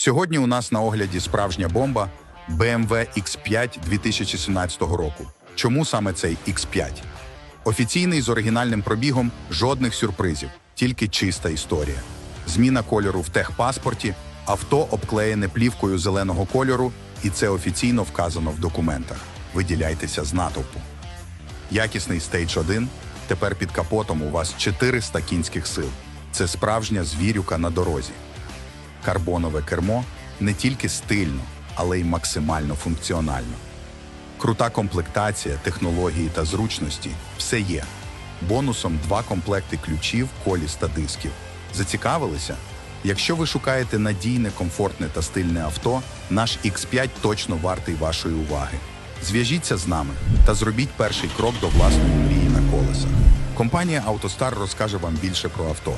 Сьогодні у нас на огляді справжня бомба BMW X5 2017 року. Чому саме цей X5? Офіційний з оригінальним пробігом жодних сюрпризів, тільки чиста історія. Зміна кольору в техпаспорті, авто обклеєне плівкою зеленого кольору, і це офіційно вказано в документах. Виділяйтеся з натовпу. Якісний Stage 1. Тепер під капотом у вас 400 кінських сил. Це справжня звірюка на дорозі. Карбонове кермо не тільки стильно, але й максимально функціонально. Крута комплектація, технології та зручності все є. Бонусом два комплекти ключів, коліс та дисків. Зацікавилися? Якщо ви шукаєте надійне, комфортне та стильне авто, наш X5 точно вартий вашої уваги. Зв'яжіться з нами та зробіть перший крок до власної мрії на колесах. Компанія «АвтоСтар» розкаже вам більше про авто.